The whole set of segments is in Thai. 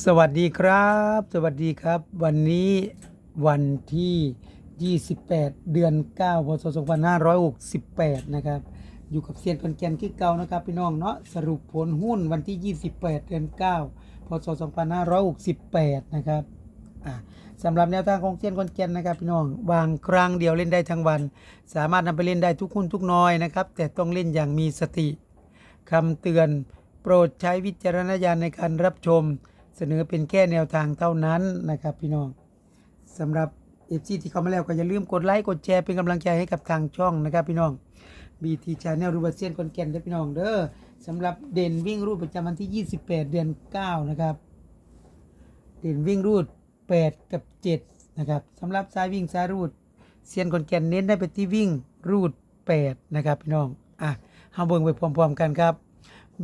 สวัสดีครับ สวัสดีครับ วันนี้วันที่ 28 เดือน 9 พศ 2568 นะครับ อยู่กับเซียนคนแกนที่เก่านะครับ พี่น้องเนาะสรุปผลหุ้นวันที่ 28 เดือน 9 พศ 2568 นะครับอะสำหรับแนวทางของเซียนคอนแกนนะครับพี่น้องวางครั้งเดียวเล่นได้ทั้งวัน สามารถนำไปเล่นได้ทุกหุ้นทุกน้อยนะครับ แต่ต้องเล่นอย่างมีสติคำเตือน โปรดใช้วิจารณญาณในการรับชม เสนอเป็นแค่แนวทางเท่านั้นนะครับพี่น้องสำหรับเอฟซีที่เข้ามาแล้วก็อย่าลืมกดไลค์กดแชร์เป็นกำลังใจให้กับทางช่องนะครับพี่น้องบีทีชาแนลรูบัเซียนคอนแกนเด้อพี่น้องเด้อสำหรับเด่นวิ่งรูดประจำวันที่ 28 เดือน 9 นะครับ เด่นวิ่งรูด 8 กับ 7 นะครับสำหรับสายวิ่งสายรูดเซียนคอนแกนเน้นได้ไปที่วิ่งรูด 8 นะครับพี่น้องอะเฮาเบิ่งไปพร้อมๆกันครับ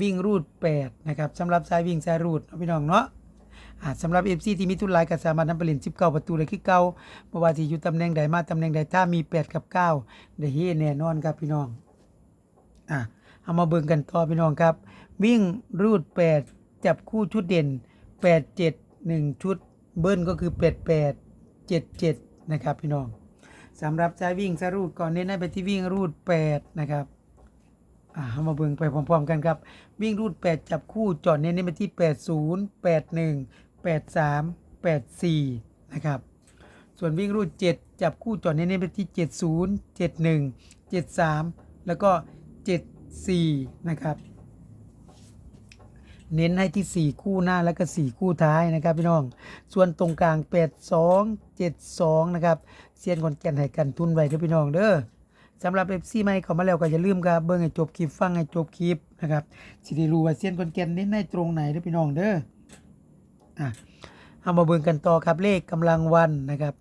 วิ่งรูด 8 นะครับสำหรับสายวิ่งสายรูดพี่น้องเนาะ สำหรับ FC ที่มีทุนหลายก็สามารถนำไปเล่น19 ประตูได้คือเก่าบ่ว่าที่อยู่ตำแหน่งใดมาตำแหน่งใดถ้ามี 8 กับ 9 ได้เฮแน่นอนครับพี่น้องอะเอามาเบิ่งกันต่อพี่น้องครับ วิ่งรูด 8 จับคู่ชุดเด่น 8 7 1 ชุด เบิ้ลก็คือ 8 8 7 7 นะครับพี่น้องสำหรับสายวิ่งสรูดก่อนเน้นให้ไปที่วิ่งรูด 8 นะครับอ่าเอามาเบิ่งไปพร้อมๆกันครับ วิ่งรูด 8 จับคู่จอดเน้นๆไปที่ 80 81 83 84 นะครับ ส่วนวิ่งรูด 7 จับคู่จอดเน้นๆไปที่ 70 71 73 แล้วก็ 74 นะครับ เน้นให้ที่ 4 คู่หน้าแล้วก็ 4 คู่ท้ายนะครับพี่น้อง ส่วนตรงกลาง 82 72 นะครับเซียนคนแก่นให้กันทุนไว้เด้อพี่น้องเด้อสำหรับเอฟซีใหม่เข้ามาแล้วก็อย่าลืมครับเบิ่งให้จบคลิปฟังให้จบคลิปนะครับสิได้รู้ว่าเส้นคนแก่นเน้นในตรงไหนเด้อพี่น้องเด้อ อะเอามาเบิ่งกันต่อครับเลขกำลังวันนะครับ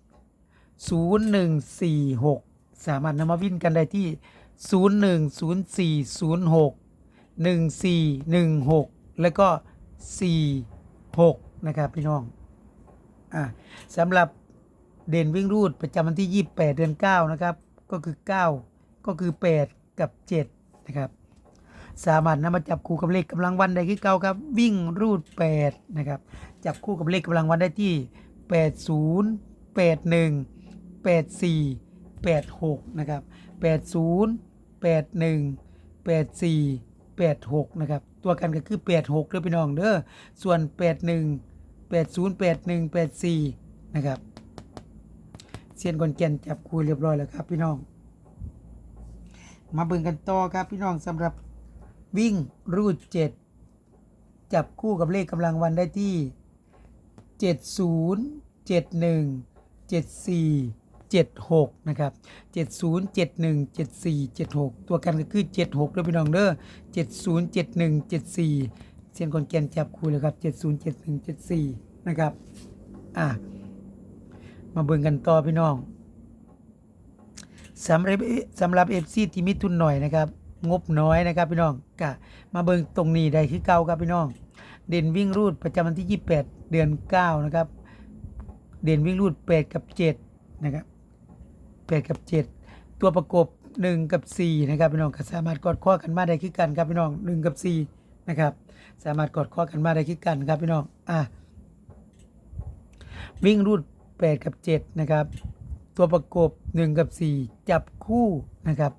0146 สามารถนำมาวิ่นกันได้ที่ 010406 1416 แล้วก็ 46 นะครับพี่น้องอะสำหรับเด่นวิ่งรูดประจำวันที่ 28 เดือน 9 นะครับ ก็คือ 9 ก็คือ 8 กับ 7 นะครับ สามารถนำมาจับคู่กับเลขกำลังวันได้คือเก่าครับ วิ่งรูด 8 นะครับ จับคู่กับเลขกำลังวันได้ที่ 80 81 84 86 นะครับ 80 81 84 86 นะครับ ตัวกันก็คือ 86เด้อพี่น้องเด้อส่วน 81 80 81 84 นะครับเซียนกอนแก่นจับคู่เรียบร้อยแล้วครับพี่น้อง มาเบิ่งกันต่อครับพี่น้องสำหรับวิ่งรูด 7 จับคู่กับเลขกำลังวันได้ที่ 70 71 74 76 นะครับ 70 71 74 76 ตัวกันก็คือ 76ด้วยพี่น้องเด้อ70 71 74เซียนกอนแกนจับคู่เลยครับ 70 71 74 นะครับ อะ มาเบิ่งกันต่อพี่น้องสำหรับสำหรับเอฟซีที่มีทุนหน่อยนะครับ งบน้อยนะครับพี่น้องกะมาเบิ่งตรงนี้ได้คือเก่าครับพี่น้อง เด่นวิ่งรูดประจำวันที่ 28 เดือน 9 นะครับ เด่นวิ่งรูด 8 กับ 7 นะครับ 8 กับ 7 ตัวประกบ 1 กับ 4 นะครับพี่น้องก็สามารถกอดข้อกันมาได้คือกันครับพี่น้อง 1 กับ 4 นะครับ สามารถกอดข้อกันมาได้คือกันครับพี่น้อง อะ วิ่งรูด 8 กับ 7 นะครับ ตัวประกบ 1 กับ 4 จับคู่นะครับ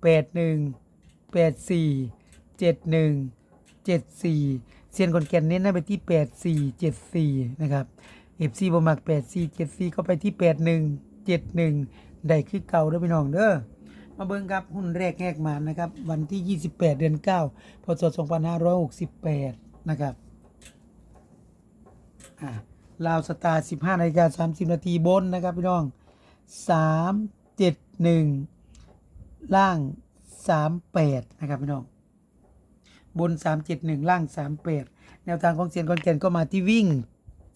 8 1 8 4 7 1 7 4 เซียนคอนแก่นเน้นให้ไปที่8 4 7 4นะครับ FC บมัก8 4 7 4ก็ไปที่8 1 7 1ได้คือเก่าเด้อพี่น้องเด้อมาเบิ่งครับหุ้นแรกแหกมานะครับ วันที่ 28 เดือน 9 พศ 2568 นะครับอ่าลาวสตาร์ 15นาฬิกา30 นาทีบนนะครับ พี่น้อง 3 7 1 ล่าง 38 นะครับ พี่น้อง บน 3 7 1 ล่าง 38 แนวทางของเซียนคอนแกนก็มาที่วิ่ง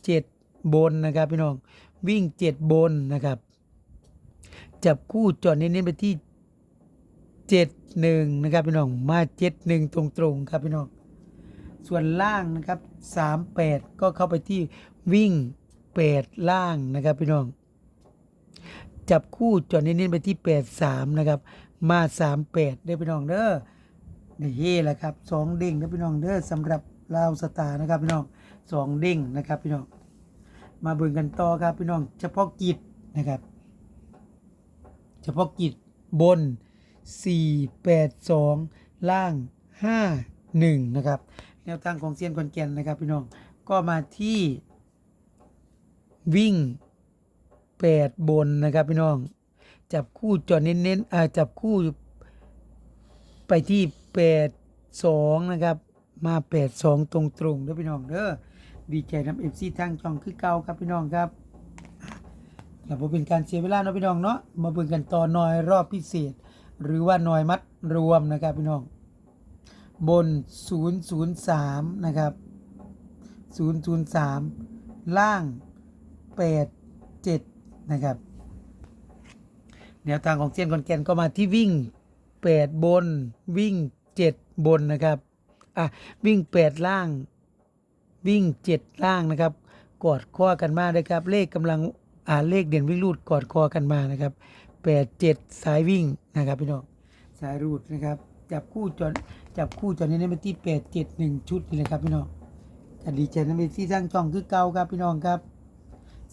7 บนนะครับพี่น้องวิ่ง 7 บนนะครับ จับคู่จอดเน้นๆไปที่ 71 นะครับพี่น้องมา 71 ตรงๆครับพี่น้องส่วนล่างนะครับ 38 ก็เข้าไปที่วิ่ง 8 ล่างนะครับพี่น้องจับคู่จอดเน้นๆไปที่ 83 นะครับ มา 38 ได้พี่น้องเด้อ นี่เฮ่แหละครับสองเด้งได้อพี่น้องเด้อสำหรับลาวสตาร์นะครับพี่น้องสองเด้งนะครับพี่น้อง มาเบิ่งกันต่อครับพี่น้อง เฉพาะกิจนะครับ เฉพาะกิจบน 482 ล่าง 51 นะครับ แนวทางของเซียนคอนแกนนะครับพี่น้องก็มาที่วิ่ง 8 บนนะครับพี่น้อง จับคู่จอเน้นๆอ่าจับคู่ไปที่ 82นะครับมา82ตรงๆเด้อพี่น้องเด้อดีใจนำเอฟซีทางช่องคือเก่าครับพี่น้องครับเราเป็นการเสียเวลาเนาะพี่น้องเนาะมาเบิ่งกันต่อหน่อยรอบพิเศษ หรือว่าหน่อยมัดรวมนะครับพี่น้อง บน 003 นะครับ 003 ล่าง 87 นะครับแนวทางของเซียนคอนแกนก็มาที่วิ่ง 8 บนวิ่ง 7 บนนะครับอะวิ่ง 8 ล่าง วิ่ง 7 ล่างนะครับ กอดข้อกันมาเลยครับ เลขกำลังอ่าเลขเด่นวิ่งรูดกอดคอกันมานะครับ8 7 สายวิ่งนะครับพี่น้องสายรูดนะครับ จับคู่จนจับคู่จนนี้ไปที่8 7 1 ชุดนี่เลยครับพี่น้องก็ดีใจนะเป็นที่สร้างช่องคือเก่าครับพี่น้องครับ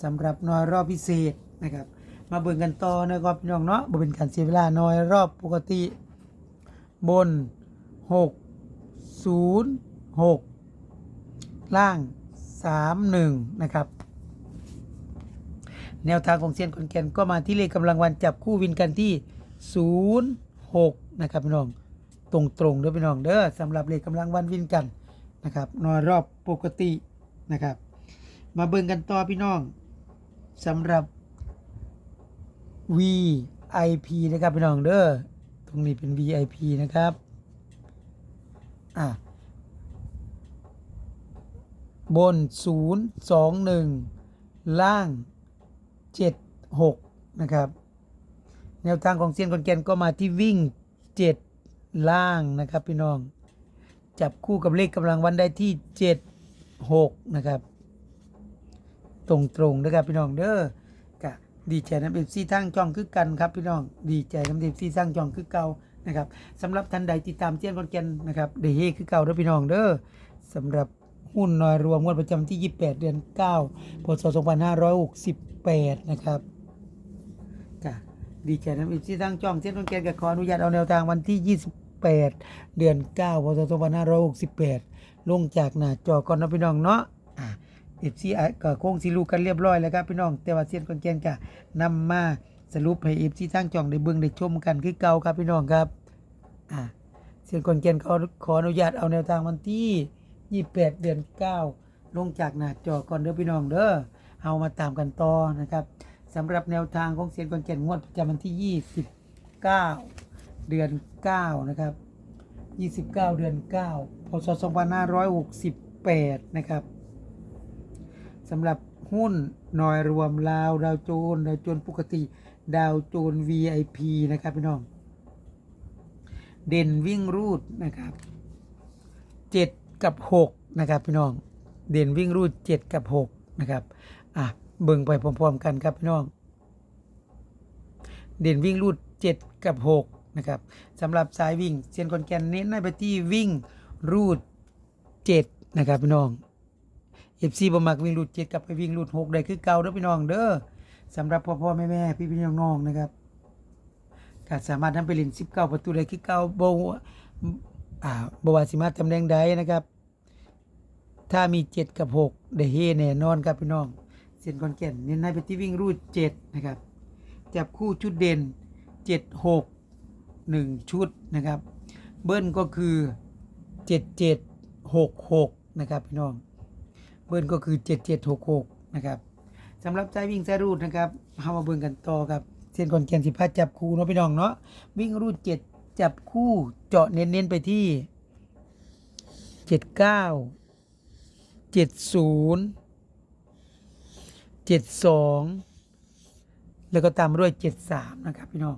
สำหรับน้อยรอบพิเศษนะครับ มาเบิ่งกันต่อนะครับพี่น้องเนาะบ่เป็นการเสียเวลาน้อยรอบปกติบน 6 0 6ล่าง3 1นะครับ แนวทางของเซียนคอนแกนก็มาที่เลขกำลังวันจับคู่วินกันที่0 6นะครับพี่น้องตรงตรงๆเด้อพี่น้องเด้อสำหรับเลขกำลังวันวินกันนะครับนอยรอบปกตินะครับ มาเบิ่งกันต่อพี่น้องสำหรับ VIP นะครับพี่น้องเด้อตรงนี้เป็น VIP นะครับ อะบน 0 2 1 ล่าง 7 6 นะครับ แนวทางของเซียนคอนแกนก็มาที่วิ่ง 7 ล่างนะครับพี่น้อง จับคู่กับเลขกำลังวันได้ที่ 7 6 นะครับ ตรงๆนะครับพี่น้องเด้อกะดีใจน้ำเอฟซีทั้งช่องคือกันครับพี่น้อง ดีใจน้ำเอฟซีสร้างช่องคือเก่า นะครับสำหรับท่านใดติดตามเจียนคอนแกนนะครับเดเฮคือเก่าเด้อพี่น้องเด้อสำหรับหุ้นน้อยรวมงวดประจำที่ 28 เดือน9พศ2568 นะครับจ้ะดีใจน้ำเอฟซีทั้งช่องเจียนคอนแกนก็ขออนุญาตเอาแนวทางวันที่ 28 เดือน9พศ2568 ลงจากหน้าจอก่อนนะพี่น้องเนาะอะเอฟซีก็คงสิรู้กันเรียบร้อยแล้วครับพี่น้องแต่ว่าเซียนคอนแกนก็นำมา สรุปให้เอฟซีทางจ่องได้เบิ่งได้ชมกันคือเก่าครับพี่น้องครับอ่าเซียนคอนแกนขอขออนุญาตเอาแนวทางวันที่ 28 เดือน 9 ลงจากหน้าจอก่อนเด้อพี่น้องเด้อเอามาตามกันต่อนะครับสำหรับแนวทางของเซียนคอนแกนงวดประจำวันที่ 29 เดือน 9 นะครับ 29 เดือน 9 พศ 2568 นะครับสำหรับหุ้นหน่อยรวมลาวดาวโจนดาวโจนปกติ ดาวโจน VIP นะครับพี่น้อง เด่นวิ่งรูดนะครับเจ็ดกับหกนะครับพี่น้อง เด่นวิ่งรูดเจ็ดกับหกนะครับอะเบิ่งไปพร้อมๆกันครับพี่น้อง เด่นวิ่งรูดเจ็ดกับหกนะครับสำหรับสายวิ่งเซียนคอนแกนเน้นในไปที่วิ่งรูดเจ็ดนะครับพี่น้องเอฟซีบมักวิ่งรูดเจ็ดกับไปวิ่งรูดหกได้คือเก่าเด้อพี่น้องเด้อ สำหรับพ่อพ่อแม่แม่พี่พี่น้องน้องนะครับก็สามารถทำไปเล่นสิบเก้าประตูได้คือเก่าโบ่อ่าบวาสิมาตำแหน่งใดนะครับ ถ้ามีเจ็ดกับหกได้เฮแน่นอนครับพี่น้องเส้นคอนแก่นเน้นให้ไปที่วิ่งรูดเจ็ดนะครับจับคู่ชุดเด่นเจ็ดหกหนึ่งชุดนะครับ เบิ้ลก็คือเจ็ดเจ็ดหกหกนะครับพี่น้อง เบิ้ลก็คือ7766นะครับ สำหรับใจวิ่งสายรูดนะครับเฮามาเบิ่งกันต่อครับเส้นคอนแกนสิพาจับคู่เนาะพี่น้องเนาะวิ่งรูด7จับคู่เจาะเน้นๆไปที่79 70 72แล้วก็ตามมาด้วย73นะครับพี่น้อง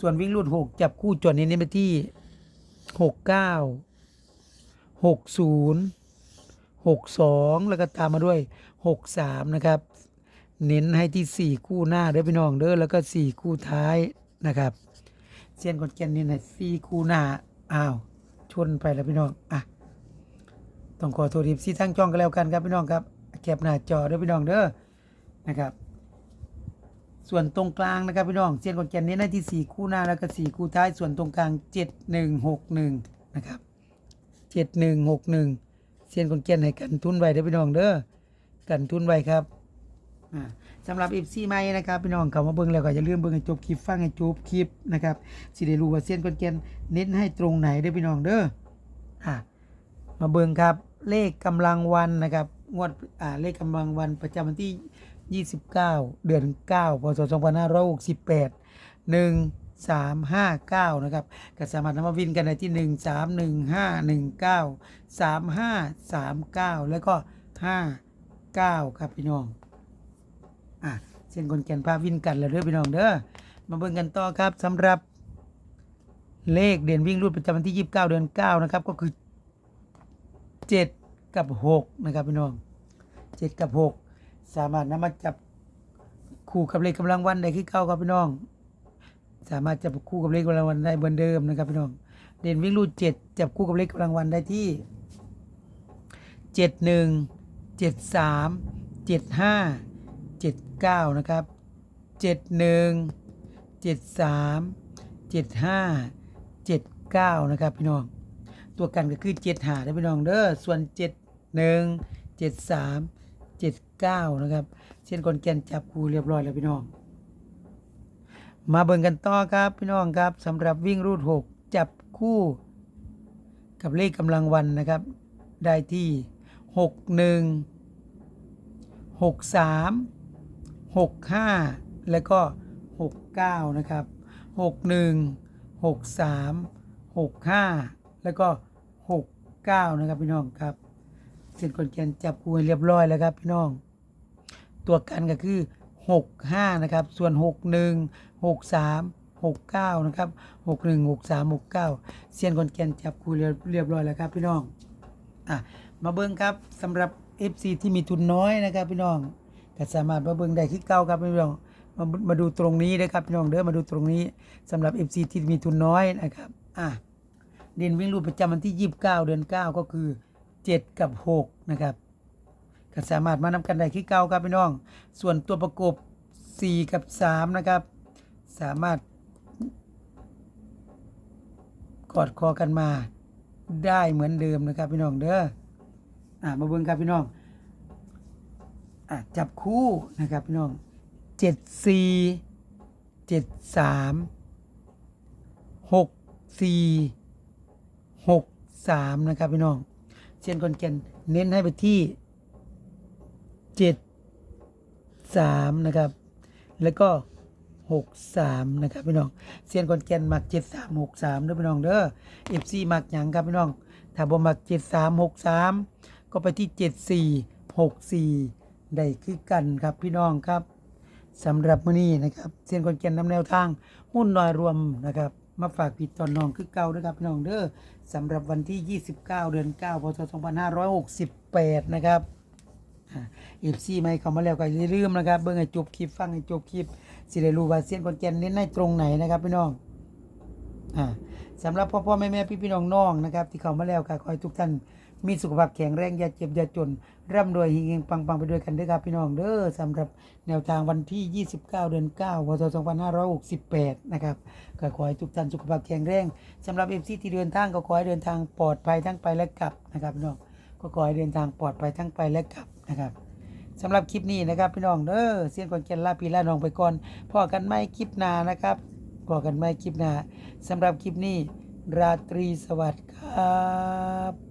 ส่วนวิ่งรูด6จับคู่เจาะเน้นๆไปที่69 60หกสองแล้วก็ตามมาด้วยหกสามนะครับ เน้นให้ที่สี่คู่หน้าเด้อพี่น้องเด้อแล้วก็สี่คู่ท้ายนะครับเซียนคอนแกนนี่นะสี่คู่หน้าอ้าวชนไปแล้วพี่น้องอะต้องขอโทษทีซีทั้งช่องกันแล้วกันครับพี่น้องครับแคปหน้าจอเด้อพี่น้องเด้อนะครับ ส่วนตรงกลางนะครับพี่น้องเซียนกอนแกนเน้นให้ที่ 4 คู่หน้าแล้วก็ 4 คู่ท้ายส่วนตรงกลาง 7161นะครับ7161เซียนกอนแกนให้กันทุนไว้เด้อพี่น้องเด้อกันทุนไว้ครับ สำหรับ FC ใหม่นะครับพี่น้องเข้ามาเบิ่งแล้วก็อย่าลืมเบิ่งให้จบคลิปฟังให้จบคลิปนะครับสิได้รู้ว่าเซียนกอนแกนเน้นให้ตรงไหนเด้อพี่น้องเด้ออ่ามาเบิ่งครับเลขกำลังวันนะครับงวดอ่าเลขกำลังวันประจำวันที่ 29 เดือน 9พศ2568 1359 นะครับก็สามารถนำมาวินกันได้ที่ 131519 3539 แล้วก็ 59 ครับพี่น้อง อะเส้นคนแก่นพาวินกันแล้วเด้อพี่น้องเด้อมาเบิ่งกันต่อครับสำหรับเลขเด่นวิ่งรูดประจำวันที่ 29 เดือน 9 นะครับ ก็คือเจ็ดกับหกนะครับพี่น้องเจ็ดกับหกสามารถนำมาจับคู่กับเลขกำลังวันได้คือเก้าครับพี่น้อง สามารถจับคู่กับเลขกำลังวันได้เหมือนเดิมนะครับพี่น้อง เด่นวิ่งรูดเจ็ดจับคู่กับเลขกำลังวันได้ที่เจ็ด หนึ่งเจ็ดเก้านะครับเจ็ดหนึ่งเจ็ดสามเจ็ดห้าเจ็ดเก้านะครับ พี่น้อง ตัวกันก็คือเจ็ดหาได้พี่น้องเด้อส่วนเจ็ดหนึ่งเจ็ดสามเจ็ดเก้านะครับ เช่นคนแกนจับคู่เรียบร้อยแล้วพี่น้อง มาเบิ่งกันต่อครับพี่น้องครับสำหรับวิ่งรูดหกจับคู่กับเลขกำลังวันนะครับ ได้ที่หกหนึ่ งหกห้าแล้วก็หกเก้านะครับหกหนึ่งหกสามหกห้าแล้วก็หกเก้านะครับพี่น้องครับเส้นคนแกนจับคู่เรียบร้อยแล้วครับพี่น้อง ตัวกันก็คือ 65 นะครับ ส่วน 61 63 69 นะครับ 61 63 69เซียนคนแกนจับคู่เรียบร้อยแล้วครับพี่น้องอะมาเบิ่งครับสำหรับ FC ที่มีทุนน้อยนะครับพี่น้อง ก็สามารถมาเบิ่งได้ที่เก้าครับพี่น้องมามาดูตรงนี้นะครับพี่น้องเด้อมาดูตรงนี้สำหรับ FC ที่มีทุนน้อยนะครับอะเด่นวิ่งรูปประจำวันที่ 29 เดือน 9 ก็คือ 7 กับ 6 นะครับก็สามารถมานำกันได้ที่เก้าครับพี่น้อง ส่วนตัวประกบ 4 กับ 3 นะครับ สามารถกอดคอกันมาได้เหมือนเดิมนะครับพี่น้องเด้ออ่ามาเบิ่งครับพี่น้อง จับคู่นะครับพี่น้อง7 4 7 3 6 4 6 3นะครับพี่น้องเช่นคนแกนเน้นให้ไปที่เจ็ดสามนะครับ แล้วก็หกสามนะครับพี่น้องเซียนคนแกนมักเจ็ดสามหกสามด้อพี่น้องเด้อเอฟซีมักหยังครับพี่น้องถ้าบ่มักเจ็ดสามหกสามก็ไปที่เจ็ดสี่หกสี่ ได้คือกันครับพี่น้องครับสำหรับมื้อนี้นะครับเซียนคนแก่นนำแนวทางหุ้นน้อยรวมนะครับ มาฝากพี่ตอนน้องคือเก่าด้วยครับพี่น้องเด้อสำหรับวันที่ 29 เดือน9พศ2568 นะครับเอฟซี่ไม่เข้ามาแล้วก็อย่าลืมนะครับ เบิ่งให้จบคลิปฟังให้จบคลิปสิได้รู้ว่าเสียนคนแก่นเน้นในตรงไหนนะครับพี่น้องอ่าสำหรับพ่อพ่อแม่แม่พี่พี่น้องน้องนะครับ ที่เข้ามาแล้วก็ขอให้ทุกท่าน มีสุขภาพแข็งแรงอย่าเจ็บอย่าจน ร่ำรวยเฮงๆปังๆ ไปด้วยกันเด้อครับพี่น้องเด้อสำหรับแนวทางวันที่ 29 เดือน9พศ2568 นะครับก็ขอให้ทุกท่านสุขภาพแข็งแรงสำหรับเอฟซีที่เดินทางก็ขอให้เดินทางปลอดภัยทั้งไปและกลับนะครับพี่น้องก็ขอให้เดินทางปลอดภัยทั้งไปและกลับนะครับสำหรับคลิปนี้นะครับพี่น้องเด้อเสียนก่อนเกนลาปีลาน้องไปก่อนพอกันไม่คลิปหน้านะครับพอกันไม่คลิปหน้าสำหรับคลิปนี้ราตรีสวัสดิ์ครับ